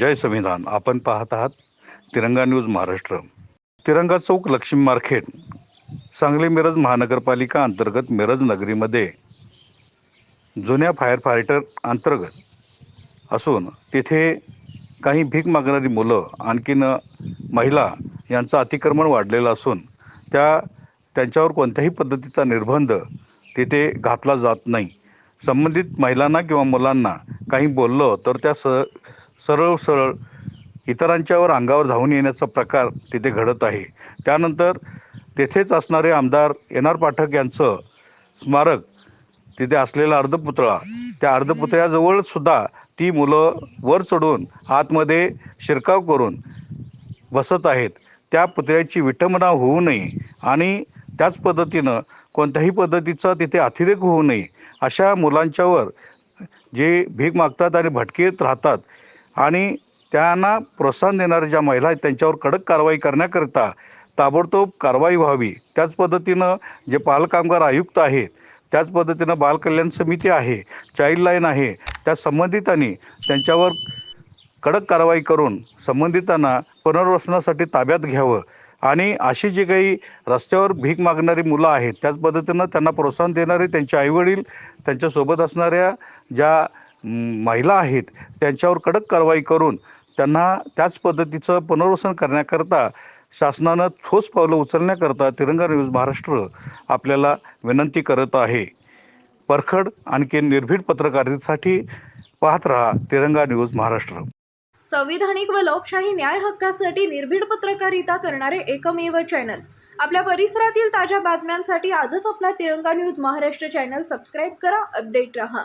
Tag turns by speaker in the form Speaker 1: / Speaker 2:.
Speaker 1: जय संविधान. आपण पाहत आहात तिरंगा न्यूज महाराष्ट्र. तिरंगा चौक लक्ष्मी मार्केट. सांगली मिरज महानगरपालिका अंतर्गत मिरज नगरीमध्ये जुन्या फायर फायटर अंतर्गत असून तिथे काही भीक मागणारी मुलं आणखीन महिला यांचं अतिक्रमण वाढलेलं असून त्या त्यांच्यावर कोणत्याही पद्धतीचा निर्बंध तिथे घातला जात नाही. संबंधित महिलांना किंवा मुलांना काही बोललं तर त्या स सरळ सरळ इतरांच्यावर अंगावर धावून येण्याचा प्रकार तिथे घडत आहे. त्यानंतर तेथेच असणारे आमदार एन आर पाठक यांचं स्मारक तिथे असलेला अर्धपुतळा त्या अर्धपुतळ्याजवळ सुद्धा ती मुलं वर चढून आतमध्ये शिरकाव करून बसत आहेत. त्या पुतळ्याची विटंबना होऊ नये आणि त्याच पद्धतीनं कोणत्याही पद्धतीचा तिथे अतिरेक होऊ नये अशा मुलांच्यावर जे भीक मागतात आणि भटकेत राहतात आणि त्यांना प्रोत्साहन देणाऱ्या ज्या महिला आहेत त्यांच्यावर कडक कारवाई करण्याकरिता ताबडतोब कारवाई व्हावी. त्याच पद्धतीनं जे बालकामगार आयुक्त आहेत त्याच पद्धतीनं बालकल्याण समिती आहे चाइल्डलाईन आहे त्या संबंधितांनी त्यांच्यावर कडक कारवाई करून संबंधितांना पुनर्वसनासाठी ताब्यात घ्यावं. आणि अशी जी काही रस्त्यावर भीक मागणारी मुलं आहेत त्याच पद्धतीनं त्यांना प्रोत्साहन देणारे त्यांचे आईवडील त्यांच्यासोबत असणाऱ्या ज्या महिला आहेत त्यांच्यावर कडक कारवाई करून त्यांना त्याच पद्धतीचं पुनर्वसन करण्याकरता शासनानं ठोस पावलं उचलण्याकरता तिरंगा न्यूज महाराष्ट्र आपल्याला विनंती करत आहे. परखड आणखी निर्भीड पत्रकारितेसाठी पाहत रहा तिरंगा न्यूज महाराष्ट्र.
Speaker 2: संविधानिक व लोकशाही न्याय हक्कासाठी निर्भीड पत्रकारिता करणारे एकमेव चॅनल. आपल्या परिसरातील ताज्या बातम्यांसाठी आजच आपला Tiranga news Maharashtra channel subscribe करा अपडेट रहा.